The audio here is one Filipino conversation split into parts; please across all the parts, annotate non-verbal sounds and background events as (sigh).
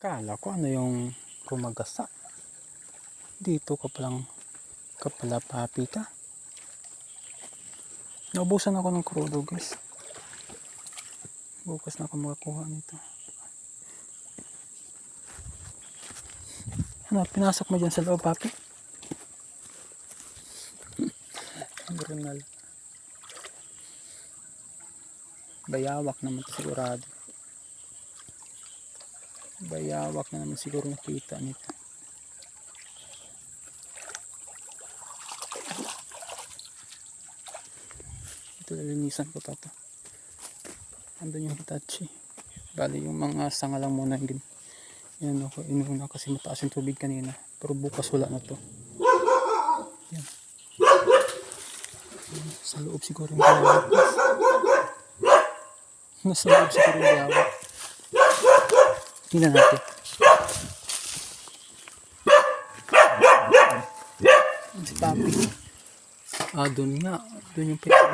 Kala ko ano yung kumagasa. Dito ka palang kapala papi ka. Naubusan ako ng krudo guys. Bukas na ako makakuha nito. Ano, pinasok mo dyan sa loob papi? (laughs) Brunal. Bayawak naman to sigurado. Bayawak na naman siguro nakita nito. Ito lilinisan ko to. to. Andun yung Hitachi. Bali yung mga sanga lang muna yung. Yan ako inuna kasi mataas yung tubig kanina. Pero bukas wala na to. Yan. Sa loob siguro yung bayawak. Nasa loob siguro yung bayawak. Tingnan natin. Si Papi. Ah, doon nga. Doon yung pinaka.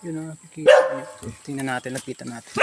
Yun ang nakikita niyo. Tingnan natin, lapitan natin.